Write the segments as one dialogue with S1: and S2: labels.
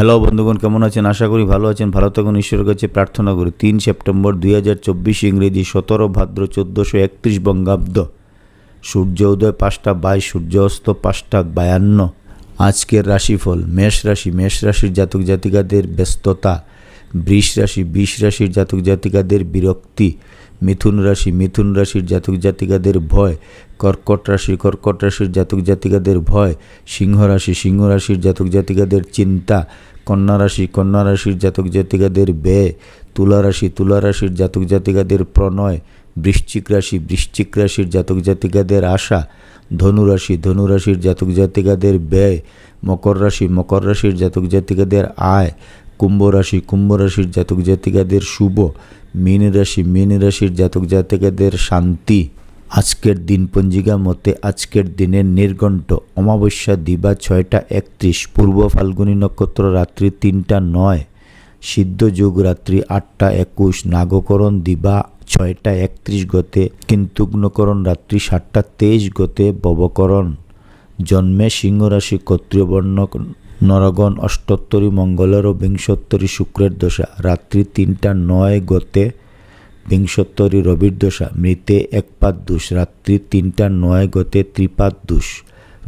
S1: Hello বন্ধুগণ, কেমন আছেন? আশা করি ভালো আছেন। ভালো থাকুন ঈশ্বরের কাছে প্রার্থনা করি। তিন সেপ্টেম্বর দুই হাজার চব্বিশ ইংরেজি সতেরো ভাদ্র চোদ্দোশো একত্রিশ বঙ্গাব্দ। সূর্য উদয় পাঁচটা বাইশ, সূর্য অস্ত পাঁচটা বায়ান্ন। আজকের রাশিফল মেষ রাশি। মেষ রাশির জাতক জাতিকাদের ব্যস্ততা। বৃষ রাশি। বিষ রাশির জাতক জাতিকাদের বিরক্তি। মিথুন রাশি। মিথুন রাশির জাতক জাতিকাদের ভয়। কর্কট রাশি। কর্কট রাশির জাতক জাতিকাদের ভয়। সিংহ রাশি। সিংহ রাশির জাতক জাতিকাদের চিন্তা। কন্যা রাশি, কন্যা রাশির জাতক জাতিকাদের ব্যয়, তুলা রাশি, তুলা রাশির জাতক জাতিকাদের প্রণয়, বৃশ্চিক রাশি, বৃশ্চিক রাশির জাতক জাতিকাদের আশা ধনুরাশি ধনুরাশির জাতক জাতিকাদের ব্যয়, মকর রাশি, মকর রাশির জাতক জাতিকাদের আয়, কুম্ভ রাশি, কুম্ভ রাশির জাতক জাতিকাদের শুভ, মীন রাশি, মীন রাশির জাতক জাতিকাদের শান্তি। আজকের দিন পঞ্জিকা মতে আজকের দিনের নির্ঘণ্ট অমাবস্যা দিবা ছয়টা একত্রিশ, পূর্ব ফাল্গুনী নক্ষত্র রাত্রি তিনটা নয়, সিদ্ধ যুগ রাত্রি আটটা একুশ, নাগকরণ দিবা ছয়টা একত্রিশ গতে, কিন্তুগ্নকরণ রাত্রি সাতটা তেইশ গতে ববকরণ। জন্মে সিংহ রাশি ক্ষত্রিয়বর্ণ নরগণ অষ্টোত্তরী মঙ্গলের ও বিংশোত্তরী শুক্রের দশা রাত্রি তিনটা নয় গতে বিংশোত্তরী রবির দশা, মৃতে একপাত দুষ, রাত্রি তিনটা নয় গতে ত্রিপাত দুষ।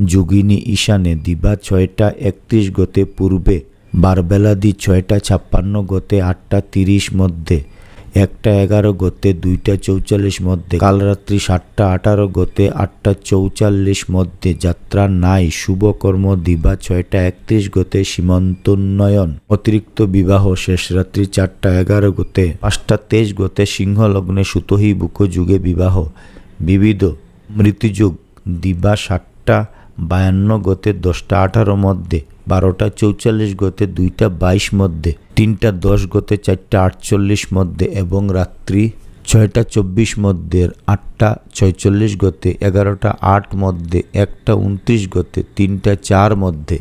S1: যোগিনী ঈশানে দিবা ছয়টা একত্রিশ গতে পূর্বে বারবেলাদি ছয়টা ছাপ্পান্ন গতে আটটা তিরিশ মধ্যে। একটা এগারো গতে, দুইটা চৌচল্লিশ মধ্যে, কাল রাত্রি সাতটা আঠারো গতে, আটটা চৌচল্লিশ মধ্যে, যাত্রা নাই, শুভ কর্ম দিবা, ছয়টা একত্রিশ গতে, সীমন্তোন্নয়ন, অতিরিক্ত বিবাহ শেষ রাত্রি চারটা এগারো গতে, পাঁচটা তেইশ গতে সিংহ লগ্নে সুতহি বুক যুগে বিবাহ, বিবিধ মৃত্যুযুগ, দিবা সাতটা বায়ান্ন গতে, দশটা আঠারো মধ্যে বারোটা চৌচল্লিশ গতে দুইটা বাইশ মধ্যে, তিনটা দশ গতে চারটা আটচল্লিশ মধ্যে এবং রাত্রি ছয়টা চব্বিশ মধ্যে, আটটা ছয়চল্লিশ গতে এগারোটা আট মধ্যে, একটা উনত্রিশ গতে, তিনটা চার মধ্যে।